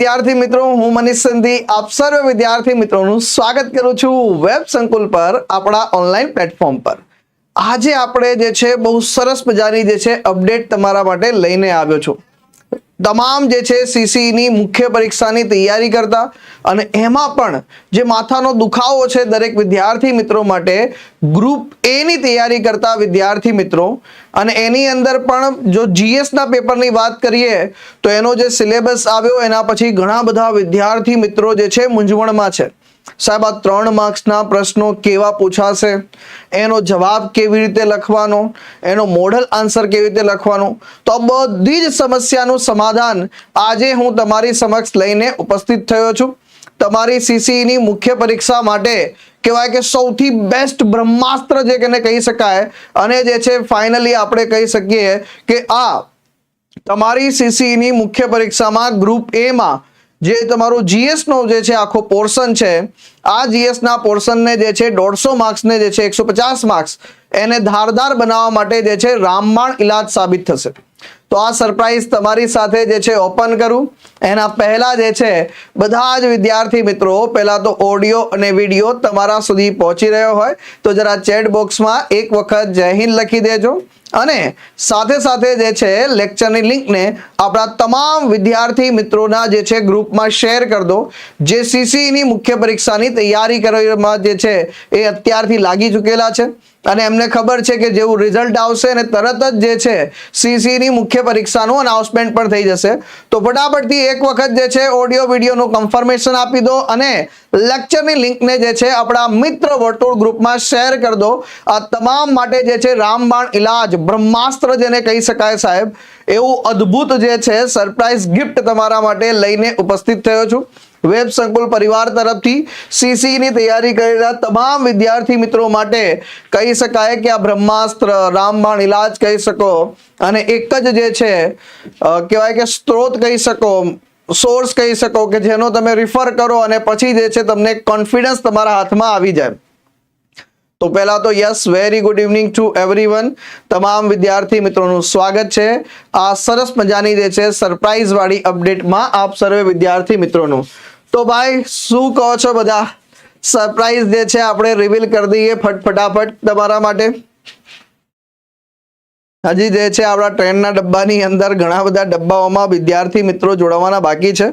વિદ્યાર્થી મિત્રો, હું મનીષ સંધી, આપ સર્વ વિદ્યાર્થી મિત્રોનું સ્વાગત કરું છું વેબ સંકુલ પર, આપણા ઓનલાઈન પ્લેટફોર્મ પર. આજે આપણે જે છે, બહુ સરસ મજાની જે છે, અપડેટ તમારા માટે લઈને આવ્યો છું. તમામ જે છે સીસીની મુખ્ય પરીક્ષાની તૈયારી કરતા અને એમાં પણ જે માથાનો દુખાવો છે દરેક વિદ્યાર્થી મિત્રો માટે ગ્રુપ એની તૈયારી કરતા વિદ્યાર્થી મિત્રો અને એની અંદર પણ જો જીએસના પેપરની વાત કરીએ તો એનો જે સિલેબસ આવ્યો એના પછી ઘણા બધા વિદ્યાર્થી મિત્રો જે છે મૂંઝવણમાં છે. સાહેબ, આ ત્રણ માર્ક્સના પ્રશ્નો કેવા પૂછાશે? એનો જવાબ કેવી રીતે લખવાનો? એનો મોડલ આન્સર કેવી રીતે લખવાનો? તો બધી જ સમસ્યાનું સમાધાન આજે હું તમારી સમક્ષ લઈને ઉપસ્થિત થયો છું. તમારી સીસીની મુખ્ય પરીક્ષા માટે કહેવાય કે સૌથી બેસ્ટ બ્રહ્માસ્ત્ર જે કેને કહી શકાય અને જે છે ફાઇનલી આપણે કહી શકીએ કે આ તમારી સીસીની મુખ્ય પરીક્ષામાં ગ્રુપ એ માં જે તમારું જીએસ નો જે છે આખો પોર્શન છે, આ જીએસ ના પોર્શનને જે છે દોઢસો માર્ક્સને જે છે એકસો પચાસ માર્ક્સ એને ધારદાર બનાવવા માટે જે છે રામબાણ ઇલાજ સાબિત થશે. તો આ સરપ્રાઈઝ તમારી સાથે જે છે ઓપન કરું. એના પહેલા જે છે બધા જ વિદ્યાર્થી મિત્રો, પહેલા તો ઓડિયો અને વીડિયો તમારા સુધી પહોંચી રહ્યો હોય, તો જરા ચેટ બોક્સમાં એક વખત જય હિન્દ લખી દેજો. અને સાથે સાથે જે છે લેક્ચરની લિંકને આપણા તમામ વિદ્યાર્થી મિત્રોના જે છે ગ્રુપમાં શેર કરી દો. જે સીસીની મુખ્ય પરીક્ષાની તૈયારી કરવામાં જે છે, એ અત્યારથી લાગી ચૂકેલા છે. અને એમને ખબર છે કે જેવું રિઝલ્ટ આવશે અને તરત જ જે છે સીસીની મુખ્ય પરીક્ષાનું અનાઉન્સમેન્ટ પણ થઈ જશે. તો ફટાફટથી એક વખત જે છે ઓડિયો વિડીયોનું કન્ફર્મેશન આપી દો અને લેક્ચરની લિંકને જે છે આપણા મિત્ર વર્તુળ ગ્રુપમાં શેર કરી દો. આ તમામ માટે જે છે રામબાણ ઇલાજ બ્રહ્માસ્ત્ર જેને કહી શકાય સાહેબ, એવું અદ્ભુત જે છે સરપ્રાઈઝ ગિફ્ટ તમારા માટે લઈને ઉપસ્થિત થયો છું. વેબ સંકુલ પરિવાર તરફથી સીસીની તૈયારી કરેલા તમામ વિદ્યાર્થી મિત્રો માટે કહી શકાય કે આ બ્રહ્માસ્ત્ર, રામબાણ ઇલાજ કહી શકો. અને એક જ જે છે કહેવાય કે સ્ત્રોત કહી શકો. સોર્સ કહી શકો કે જેનો તમે રિફર કરો અને પછી જે છે તમને કોન્ફિડન્સ તમારા હાથમાં આવી જાય. તો પહેલા તો yes very good evening to everyone તમામ વિદ્યાર્થી મિત્રોનું સ્વાગત છે. આ સરસ મજાની જે છે સરપ્રાઈઝ વાળી અપડેટમાં આપ સર્વે વિદ્યાર્થી મિત્રોનું. તો ભાઈ, શું કહો છો બધા? સરપ્રાઈઝ જે છે આપણે રિવીલ કરી દઈએ ફટ ફટાફટ તમારા માટે. હજી જે છે આપણા ટ્રેનના ડબ્બાની અંદર ઘણા બધા ડબ્બાઓમાં વિદ્યાર્થી મિત્રો જોડાવાના બાકી છે.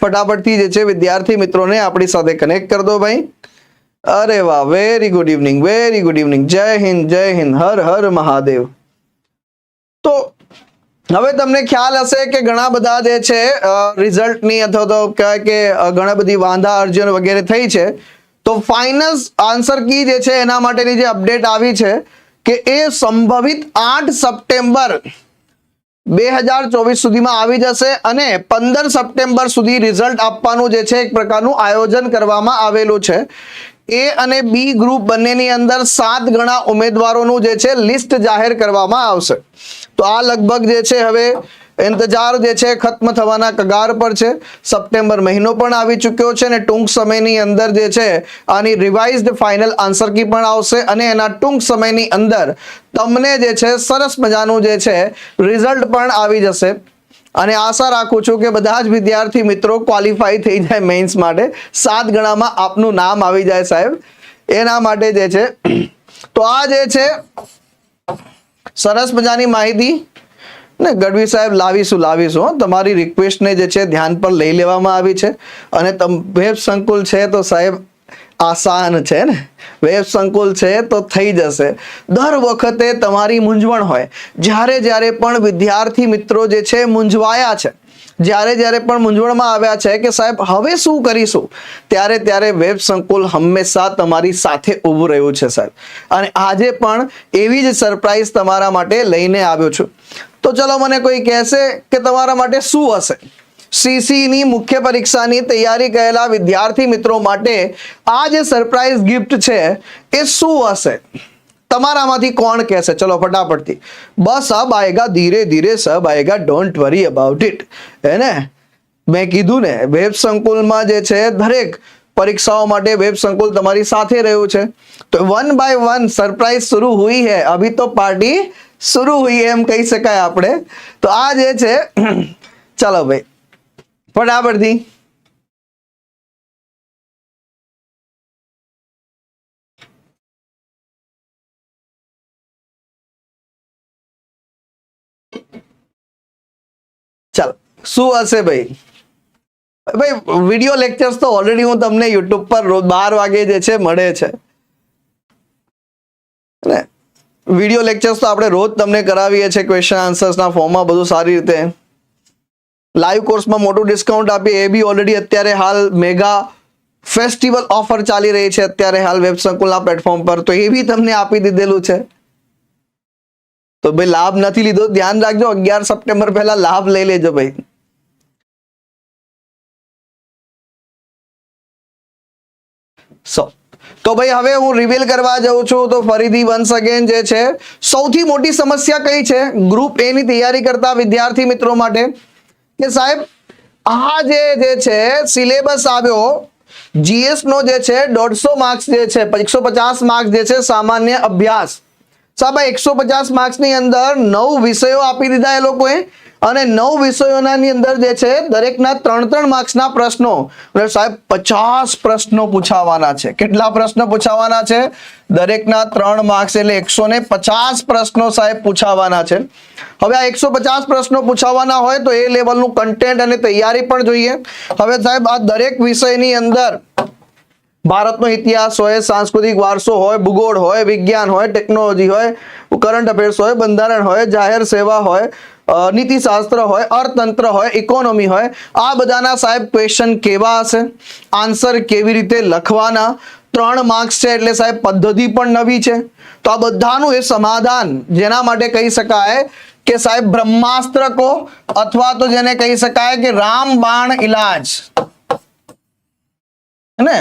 ફટાફટથી જે છે વિદ્યાર્થી મિત્રોને આપણી સાથે કનેક્ટ કરી દો ભાઈ. અરે વાહ very good evening very good evening જય હિન્દ જય હિન્દ, હર હર મહાદેવ. તો હવે તમને ખ્યાલ હશે કે ઘણા બધા જે છે રિઝલ્ટની અથવા તો કહેવાય કે ઘણા બધી વાંધા, અરજીઓ વગેરે થઈ છે. તો ફાઇનલ આન્સર કી જે છે એના માટેની જે અપડેટ આવી છે કે એ સંભવિત આઠ સપ્ટેમ્બર બે હજાર ચોવીસ સુધીમાં આવી જશે અને પંદર સપ્ટેમ્બર સુધી રિઝલ્ટ આપવાનું જે છે એક પ્રકારનું આયોજન કરવામાં આવેલું છે. એ અને બી ગ્રુપ બંનેની અંદર સાત ગણા ઉમેદવારોનું જે છે લિસ્ટ જાહેર કરવામાં આવશે. તો આ લગભગ જે છે હવે ઇંતજાર જે છે ખત્મ થવાના કગાર પર છે. સપ્ટેમ્બર મહિનો પણ આવી ચૂક્યો છે અને ટૂંક સમયની અંદર જે છે આની રિવાઇઝડ ફાઇનલ આન્સર કી પણ આવશે અને એના ટૂંક સમયની અંદર તમને જે છે સરસ મજાનું જે છે રિઝલ્ટ પણ આવી જશે. અને આશા રાખું છું કે બધા જ વિદ્યાર્થી મિત્રો ક્વોલિફાઈ થઈ જાય મેઇન્સ માટે. સાત ગણામાં આપનું નામ આવી જાય સાહેબ. એના માટે જે છે, તો આ જે છે સરસ મજાની માહિતી ને ગઢવી સાહેબ લાવીશું લાવીશું. તમારી રિક્વેસ્ટને જે છે ધ્યાન પર લઈ લેવામાં આવી છે. અને તમ, વેબ સંકુલ છે તો સાહેબ આસાન છે, ને. વેબ સંકુલ છે તો થઈ જશે. દર વખતે તમારી મૂંઝવણ હોય. જ્યારે જ્યારે પણ વિદ્યાર્થી મિત્રો જે છે મૂંઝવાયા છે. જ્યારે જ્યારે પણ મૂંઝવણમાં આવ્યા છે કે સાહેબ હવે શું કરીશું? ત્યારે ત્યારે વેબ સંકુલ હંમેશા તમારી સાથે ઊભું રહ્યું છે, સાહેબ. અને આજે પણ એવી જ સરપ્રાઈઝ તમારા માટે લઈને આવ્યો છું. તો ચલો મને કોઈ કહેશે કે તમારા માટે શું હશે? સીસીની મુખ્ય પરીક્ષાની તૈયારી કરેલા વિદ્યાર્થી મિત્રો માટે આ જે સરપ્રાઈઝ ગિફ્ટ છે, એ શું હશે? તમારામાંથી કોણ કહેશે? ચલો ફટાફટથી. બસ સબ આએગા ધીરે ધીરે સબ આયગા ડોન્ટ વરી અબાઉટ ઇટ હે ને? મેં કીધું ને વેબ સંકુલમાં જે છે, દરેક પરીક્ષાઓ માટે વેબ સંકુલ તમારી સાથે રહ્યું છે. તો વન બાય વન સરપ્રાઈઝ શરૂ હોઈ હે. અભી તો પાર્ટી શરૂ હોઈએ એમ કહી શકાય આપણે. તો આ જે છે, ચાલો ભાઈ ફટાફટથી ચાલો, શું હશે ભાઈ? ભાઈ વીડિયો લેક્ચર્સ તો ઓલરેડી હું તમને યુટ્યુબ પર રોજ બાર વાગે જે છે, મળે છે. વીડિયો લેક્ચર્સ તો આપણે રોજ તમને કરાવીએ છીએ ક્વેશ્ચન આન્સર્સના ફોર્મમાં બધું સારી રીતે. લાઈવ કોર્સમાં મોટું ડિસ્કાઉન્ટ આપીએ, એ બી ઓલરેડી અત્યારે હાલ મેગા ફેસ્ટિવલ ઓફર ચાલી રહી છે અત્યારે હાલ વેબ સંકુલના પ્લેટફોર્મ પર, તો એ બી તમને આપી દીધેલું છે. તો ભાઈ લાભ નથી લીધો, ધ્યાન રાખજો, અગિયાર સપ્ટેમ્બર પહેલા લાભ લઈ લેજો ભાઈ. સો તો ભાઈ, હવે હું રિવીલ કરવા જાઉં છું તો ફરીથી વન્સ અગેન જે છે, સૌથી મોટી સમસ્યા કઈ છે? ગ્રુપ એ ની તૈયારી કરતા વિદ્યાર્થી મિત્રો માટે કે સાહેબ, આ જે જે છે સિલેબસ આવ્યો જીએસ નો જે છે, દોઢસો માર્ક્સ જે છે, એકસો પચાસ માર્ક્સ જે છે, સામાન્ય અભ્યાસ. સાહેબ એકસો પચાસ માર્ક્સની અંદર નવ વિષયો આપી દીધા એ લોકોએ. અને નવ વિષયોના ની અંદર જે છે, દરેકના ત્રણ ત્રણ માર્ક્સના પ્રશ્નો. સાહેબ, પચાસ પ્રશ્નો પૂછાવાના છે. કેટલા પ્રશ્નો પૂછાવાના છે? દરેકના ત્રણ માર્ક્સ એટલે એકસો ને પચાસ પ્રશ્નો સાહેબ પૂછાવાના છે. હવે આ એકસો પચાસ પ્રશ્નો પૂછાવાના હોય તો એ લેવલનું કન્ટેન્ટ અને તૈયારી પણ જોઈએ. હવે સાહેબ, આ દરેક વિષયની અંદર ભારતનો ઇતિહાસ હોય, સાંસ્કૃતિક વારસો હોય, ભૂગોળ હોય, વિજ્ઞાન હોય ટેકનોલોજી હોય કરંટ અફેર્સ હોય, બંધારણ હોય, જાહેર સેવા હોય નીતિશાસ્ત્ર હોય, અર્થતંત્ર હોય ઇકોનોમી હોય, આ બધાના સાહેબ ક્વેશ્ચન કેવા હશે? આન્સર કેવી રીતે લખવાના? ત્રણ માર્ક્સ છે એટલે સાહેબ પદ્ધતિ પણ નવી છે. તો આ બધાનું એ સમાધાન જેના માટે કહી શકાય કે સાહેબ બ્રહ્માસ્ત્ર કો અથવા તો જેને કહી શકાય કે રામબાણ ઇલાજ ને?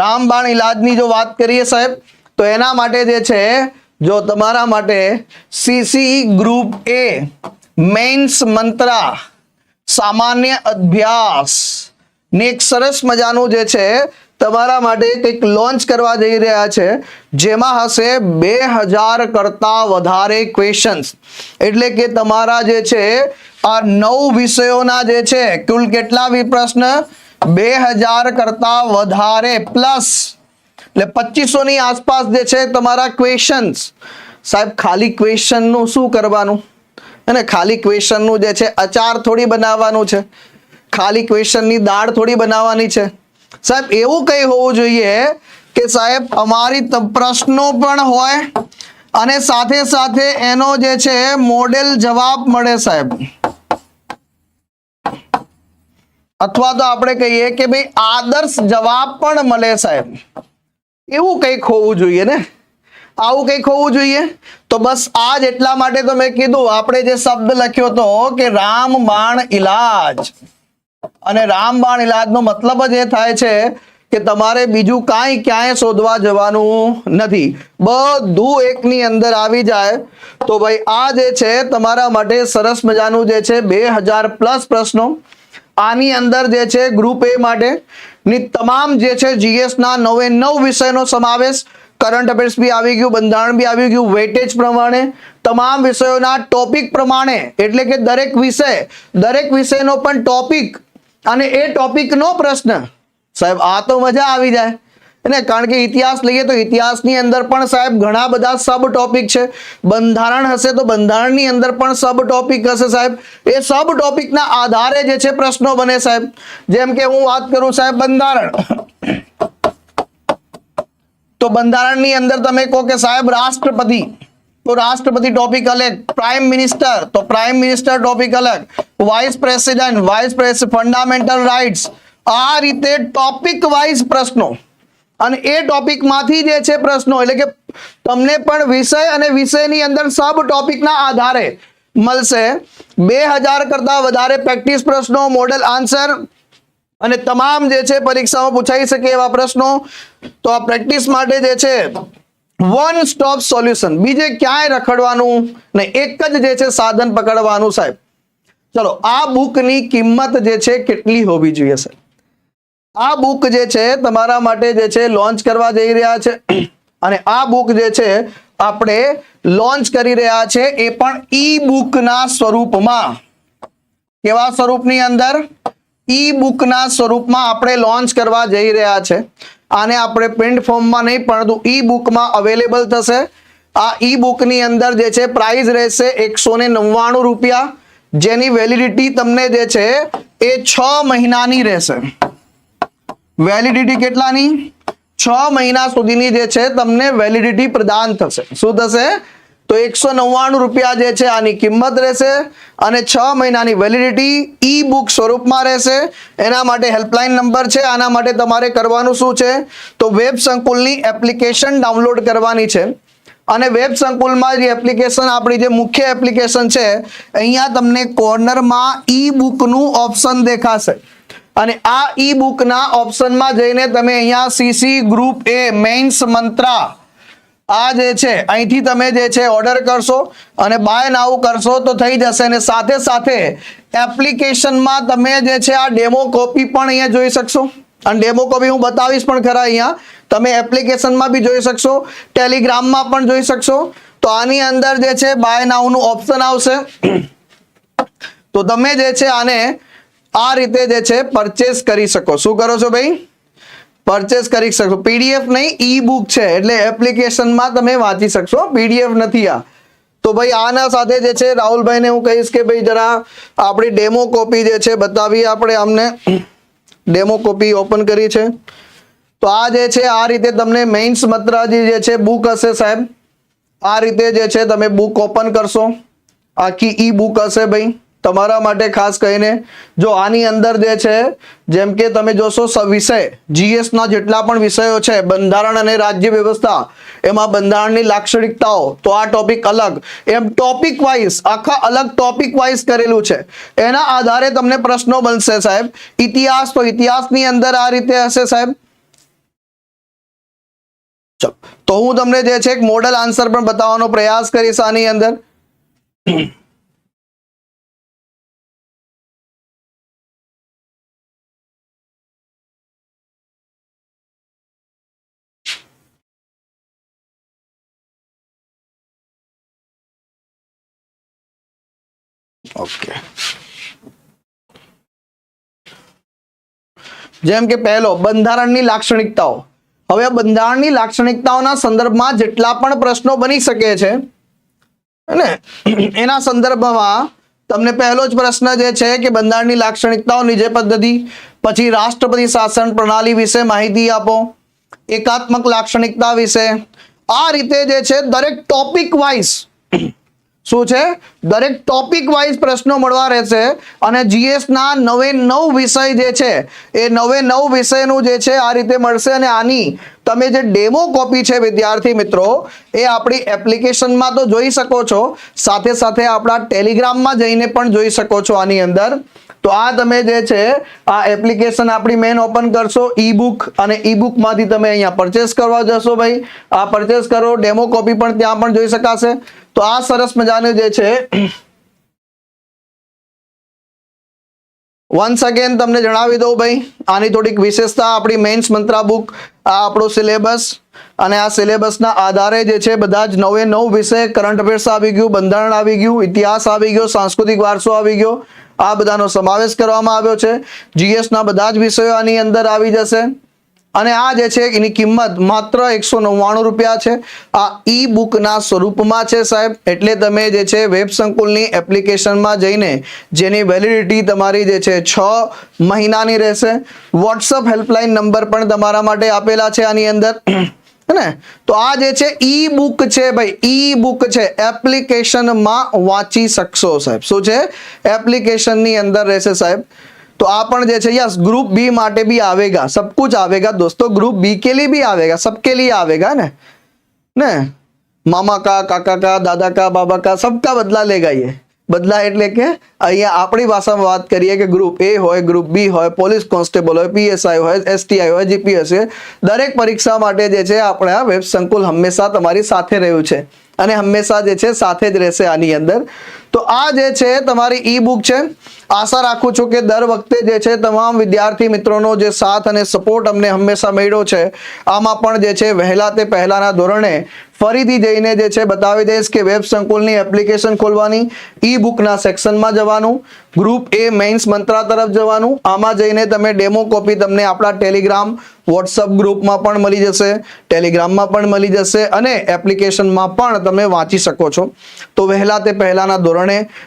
રામબાણ ઇલાજની જો વાત કરીએ સાહેબ, તો એના માટે જે છે, જો તમારા માટે સીસી ગ્રુપ એ મેન્સ મંત્રા, સામાન્ય અભ્યાસ. ને એક સરસ મજાનું જે છે, તમારા માટે કંઈક લોન્ચ કરવા જઈ રહ્યા છે, જેમાં હશે બે હજાર કરતા વધારે ક્વેશ્ચન્સ એટલે કે તમારા જે છે, આ નવ વિષયોના જે છે, કુલ કેટલા પ્રશ્ન? બે હજાર કરતા વધારે પ્લસ એટલે પચીસો ની આસપાસ જે છે, તમારા ક્વેશ્ચન્સ સાહેબ, ખાલી ક્વેશ્ચનનું શું કરવાનું? અને ખાલી ક્વેશ્ચનનું જે છે, અચાર થોડી બનાવવાનું છે. ખાલી ક્વેશ્ચનની દાળ થોડી બનાવવાની છે. સાહેબ, એવું કઈ હોવું જોઈએ કે સાહેબ, અમારી પ્રશ્નો પણ હોય અને સાથે સાથે એનો જે છે, મોડેલ જવાબ મળે સાહેબ. અથવા તો આપણે કહીએ કે ભાઈ આદર્શ જવાબ પણ મળે સાહેબ. એવું કંઈક હોવું જોઈએ ને? આવું કંઈક હોવું જોઈએ? તો બસ આ જ એટલા માટે તો મેં કીધું, આપણે જે શબ્દ લખ્યો હતો કે રામબાણ ઇલાજ અને રામબાણ ઇલાજનો મતલબ જ એ થાય છે કે તમારે બીજું કાંઈ ક્યાંય શોધવા જવાનું નથી. બધું એકની અંદર આવી જાય. તો ભાઈ, આ જે છે તમારા માટે સરસ મજાનું જે છે બે હજાર પ્લસ પ્રશ્નો. આની અંદર જે છે ગ્રુપ એ માટે ની તમામ જે છે જીએસ ના નવે નવ વિષયનો સમાવેશ. કરંટ અફેર્સ બી આવી ગયું, બંધારણ બી આવી ગયું વેટેજ પ્રમાણે, તમામ વિષયોના ટોપિક પ્રમાણે, એટલે કે દરેક વિષય, દરેક વિષયનો પણ ટોપિક અને એ ટોપિકનો પ્રશ્ન. સાહેબ, આ તો મજા આવી જાય. એને કારણ કે ઇતિહાસ લઈએ તો ઇતિહાસની અંદર પણ સાહેબ ઘણા બધા સબ ટોપિક છે. બંધારણ હશે તો બંધારણની અંદર પણ સબ ટોપિક હશે સાહેબ. એ સબ ટોપિકના આધારે જે છે પ્રશ્નો બને સાહેબ. જેમ કે હું વાત કરું સાહેબ બંધારણ. તો બંધારણની અંદર તમે કહો કે સાહેબ રાષ્ટ્રપતિ, તો રાષ્ટ્રપતિ ટોપિક અલગ, પ્રાઇમ મિનિસ્ટર, તો પ્રાઇમ મિનિસ્ટર ટોપિક અલગ, vice president, vice press fundamental rights, આ રીતે ટોપિક વાઇઝ પ્રશ્નો. અને એ ટોપિકમાંથી જે છે પ્રશ્નો, એટલે કે તમને પણ વિષય અને વિષયની અંદર સબ ટોપિકના આધારે મળશે. બે હજાર કરતા વધારે પ્રેક્ટિસ પ્રશ્નો, મોડેલ આન્સર અને તમામ જે છે પરીક્ષામાં પૂછાઈ શકે એવા પ્રશ્નો. તો આ પ્રેક્ટિસ માટે જે છે વન સ્ટોપ સોલ્યુશન બીજે ક્યાંય રખડવાનું ને એક જ જે છે સાધન પકડવાનું સાહેબ. ચલો, આ બુકની કિંમત જે છે કેટલી હોવી જોઈએ સાહેબ? આ બુક જે છે તમારા માટે જે છે લોન્ચ કરવા જઈ રહ્યા છે. અને આ બુક જે છે આપણે લોન્ચ કરી રહ્યા છે એ પણ ઈ બુકના સ્વરૂપમાં. કેવા સ્વરૂપની અંદર? ઈ સ્વરૂપમાં આપણે લોન્ચ કરવા જઈ રહ્યા છે. આને આપણે પ્રિન્ટ ફોર્મમાં નહીં, પરંતુ ઈ બુકમાં અવેલેબલ થશે. આ ઈ બુકની અંદર જે છે પ્રાઇસ રહેશે એકસો નવ્વાણું રૂપિયા. જેની વેલિડિટી તમને જે છે, એ છ મહિનાની રહેશે. વેલિડિટી કેટલાની? છ મહિના સુધીની જે છે, તમને વેલિડિટી પ્રદાન થશે. શું થશે? તો એકસો નવ્વાણું રૂપિયા જે છે આની કિંમત રહેશે અને છ મહિનાની વેલિડિટી ઈ બુક સ્વરૂપમાં રહેશે. એના માટે હેલ્પલાઇન નંબર છે. આના માટે તમારે કરવાનું શું છે? તો વેબ સંકુલની એપ્લિકેશન ડાઉનલોડ કરવાની છે. અને વેબ સંકુલમાં જે એપ્લિકેશન આપણી જે મુખ્ય એપ્લિકેશન છે, અહીંયા તમને કોર્નરમાં ઈ બુકનું ઓપ્શન દેખાશે. અને આ ઈ બુકના ઓપ્શનમાં જઈને તમે અહીંયા સીસી ગ્રુપ એ મેઇન્સ મંત્રા આ જે છે, અહીંથી તમે જે છે ઓર્ડર કરશો અને બાય નાવ કરશો તો થઈ જશે અને સાથે સાથે એપ્લિકેશનમાં તમે જે છે, આ ડેમો કોપી પણ અહીંયા જોઈ શકશો. અને ડેમો કોપી હું બતાવીશ પણ ખરા અહીંયા. તમે એપ્લિકેશનમાં બી જોઈ શકશો ટેલિગ્રામમાં પણ જોઈ શકશો. તો આની અંદર જે છે બાય નાવનું ઓપ્શન આવશે. તો તમે જે છે, આને આ રીતે જે છે પરચેસ કરી શકો. શું કરો છો ભાઈ? પરચેસ કરી શકશો. પીડીએફ નહીં ઈ બુક છે. એટલે એપ્લિકેશનમાં તમે વાંચી શકશો. પીડીએફ નથી આ. તો ભાઈ આના સાથે જે છે, રાહુલભાઈને હું કહીશ કે ભાઈ જરા આપણી ડેમો કોપી જે છે બતાવી આપણે અમને. ડેમો કોપી ઓપન કરી છે. તો આ જે છે, આ રીતે તમને મેઇન્સ મત્રાજી જે છે બુક હશે સાહેબ. આ રીતે જે છે, તમે બુક ઓપન કરશો. આખી ઈ બુક હશે ભાઈ. તમારા માટે ખાસ કહીને, જો આની અંદર જે છે, જેમ કે તમે જોશો વિષય જીએસના જેટલા પણ વિષયો છે, બંધારણ અને રાજ્ય વ્યવસ્થા, એમાં બંધારણની લાક્ષણિકતાઓ, તો આ ટોપિક અલગ. એમ ટોપિક વાઇઝ આખા અલગ ટોપિક વાઇઝ કરેલું છે. એના આધારે તમને પ્રશ્નો બનશે સાહેબ. ઇતિહાસ, તો ઇતિહાસની અંદર આ રીતે હશે સાહેબ. તો હું તમને જે છે, એક મોડલ આન્સર પણ બતાવવાનો પ્રયાસ કરીશ આની અંદર. ઓકે. જેમ કે પહેલો, બંધારણની લાક્ષણિકતાઓ. હવે બંધારણની લાક્ષણિકતાઓના સંદર્ભમાં જેટલા પણ પ્રશ્નો બની શકે છે ને એના સંદર્ભમાં તમને પહેલો જ પ્રશ્ન જે છે કે બંધારણની લાક્ષણિકતાઓ નીચે પદ્ધતિ, પછી રાષ્ટ્રપતિ શાસન પ્રણાલી વિશે માહિતી આપો, એકાત્મક લાક્ષણિકતા વિશે. આ રીતે જે છે દરેક ટોપિક વાઇઝ શું છે? દરેક ટોપિક વાઇઝ પ્રશ્નો મળવા રહેશે અને GS ના નવે નવ વિષય જે છે, એ નવે નવ વિષયનું જે છે, આ રીતે મળશે અને આની તમે જે ડેમો કોપી છે, વિદ્યાર્થી મિત્રો, એ આપણી એપ્લિકેશનમાં તો જોઈ શકો છો. સાથે સાથે આપણા ટેલિગ્રામમાં જઈને પણ જોઈ શકો છો આની અંદર. તો આ તમે જે છે, આ એપ્લિકેશન આપણી મેન ઓપન કરશો ઈ બુક અને ઈ બુકમાંથી તમે અહીંયા પરચેસ કરવા જશો ભાઈ. આ પરચેસ કરો ડેમો કોપી પણ ત્યાં પણ જોઈ શકાશે. તો આ સરસ મજાનું જે છે વન્સ અગેન તમને જણાવી દઉં ભાઈ, આની થોડીક વિશેષતા, આપણી મેઇન્સ મંત્રા બુક આ આપણો સિલેબસ અને આ સિલેબસના આધારે જે છે, બધા જ નવે નવ વિષય કરંટ અફેર્સ આવી ગયું, બંધારણ આવી ગયું, ઇતિહાસ આવી ગયો, સાંસ્કૃતિક વારસો આવી ગયો, આ બધાનો સમાવેશ કરવામાં આવ્યો છે. જીએસના બધા જ વિષયો આની અંદર આવી જશે. અને આ જે છે એની કિંમત માત્ર એકસો નવ્વાણું રૂપિયા છે. આ ઈ બુકના સ્વરૂપમાં છે સાહેબ. એટલે તમે જે છે વેબ સંકુલની એપ્લિકેશનમાં જઈને જેની વેલિડિટી તમારી જે છે છ મહિનાની રહેશે. વોટ્સઅપ હેલ્પલાઇન નંબર પણ તમારા માટે આપેલા છે આની અંદર. ને? તો આ જે છે ઈ બુક છે ભાઈ ઈ બુક છે. એપ્લિકેશનમાં વાંચી શકશો સાહેબ. શું છે? એપ્લિકેશનની અંદર રહેશે સાહેબ. तो आप पण जे છે यस ग्रुप बी માટે भी आवेगा सब कुछ आवेगा दोस्तों ग्रुप बी के लिए भी आवेगा सबके लिए आवेगा ने ने मामा का काका का दादा का बाबा का सबका बदला लेगा ये બદલા એટલે કે અહીંયા આપણી ભાષામાં વાત કરીએ કે ગ્રુપ એ હોય ગ્રુપ બી હોય પોલીસ કોન્સ્ટેબલ હોય પીએસઆઈ હોય એસટીઆઈ હોય જીપીએસ હોય દરેક પરીક્ષા માટે જે છે આપણે આ વેબ સંકુલ હંમેશા તમારી સાથે રહ્યું છે અને હંમેશા જે છે સાથે જ રહેશે આની અંદર તો આ જે છે તમારી ઈ બુક છે. આશા રાખું છું કે દર વખતે જે છે તમામ વિદ્યાર્થી મિત્રોનો જે સાથ અને સપોર્ટ અમને હંમેશા મળ્યો છે. આમાં પણ જે છે વહેલા તે પહેલાના ધોરણે ફરીથી જઈને જે છે બતાવી દઈશ કે વેબ સંકુલની એપ્લિકેશન ખોલવાની ઈ બુકના સેક્શનમાં જવાનું, ગ્રુપ એ મેઇન્સ મંત્રા તરફ જવાનું, આમાં જઈને તમે ડેમો કોપી તમને આપણા ટેલિગ્રામ, વોટ્સઅપ ગ્રુપમાં પણ મળી જશે, ટેલિગ્રામમાં પણ મળી જશે અને એપ્લિકેશનમાં પણ તમે વાંચી શકો છો. તો વહેલા તે પહેલાના ધોરણે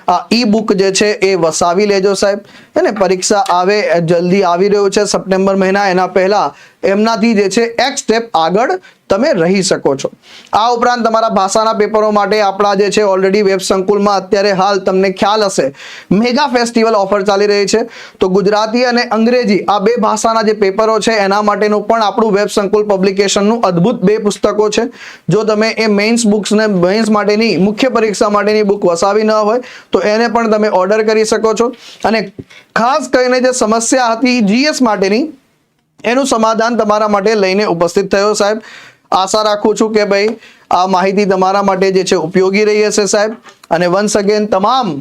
આ ઈ બુક જે છે એ વસાવી લેજો સાહેબ. અને પરીક્ષા આવે, જલ્દી આવી રહ્યું છે સપ્ટેમ્બર મહિના. એના પહેલા એમનાથી જે છે એક સ્ટેપ આગળ તમે રહી શકો છો. આ ઉપરાંત તમારા ભાષાના પેપરો માટે આપણા જે છે ઓલરેડી વેબ સંકુલમાં અત્યારે હાલ તમને ખ્યાલ હશે. મેગા ફેસ્ટિવલ ઓફર ચાલી રહી છે. તો ગુજરાતી અને અંગ્રેજી આ બે ભાષાના જે પેપરો છે એના માટેનું પણ આપણું વેબ સંકુલ પબ્લિકેશનનું અદ્ભુત બે પુસ્તકો છે. જો તમે એ મેઇન્સ બુક્સને મેઇન્સ માટેની મુખ્ય પરીક્ષા માટેની બુક વસાવી ન હોય, તો એને પણ તમે ઓર્ડર કરી શકો છો. અને ખાસ કરીને જે સમસ્યા હતી જીએસ માટેની, એનું સમાધાન તમારા માટે લઈને ઉપસ્થિત થયો સાહેબ. આશા રાખું છું કે ભાઈ આ માહિતી તમારા માટે જે છે ઉપયોગી રહી હશે સાહેબ. અને વન્સ અગેન તમામ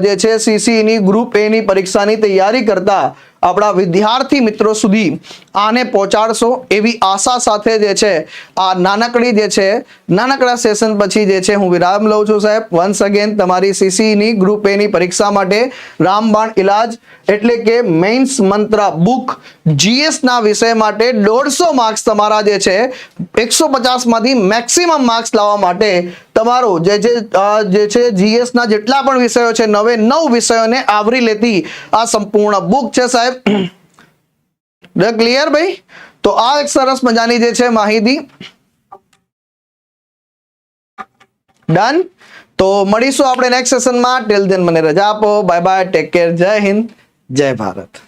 જે છે સીસીની ગ્રુપ એની પરીક્ષાની તૈયારી કરતા આપણા વિદ્યાર્થી મિત્રો સુધી આને પહોંચાડશો એવી આશા સાથે જે છે, આ નાનકડી જે છે, નાનકડા સેશન પછી જે છે, હું વિરામ લઉં છું સાહેબ. વન્સ અગેન તમારી સીસીની ગ્રુપ એની પરીક્ષા માટે રામબાણ ઇલાજ એટલે કે મેઇન્સ મંત્ર બુક જીએસના વિષય માટે દોઢસો માર્ક્સ તમારા જે છે, એકસો પચાસમાંથી મેક્સિમમ માર્ક્સ લાવવા માટે તમારો જે જે જે છે જીએસ ના જેટલા પણ વિષયો છે, નવે નવ વિષયોને આવરી લેતી આ સંપૂર્ણ બુક છે સાહેબ. ક્લિયર ભાઈ? તો આ એક સરસ મજાની જે છે માહિતી. ડન તો મળીશું આપણે નેક્સ્ટ સેશનમાં ટિલ દેન મને રજા આપો. બાય બાય ટેક કેર જય હિન્દ. જય ભારત.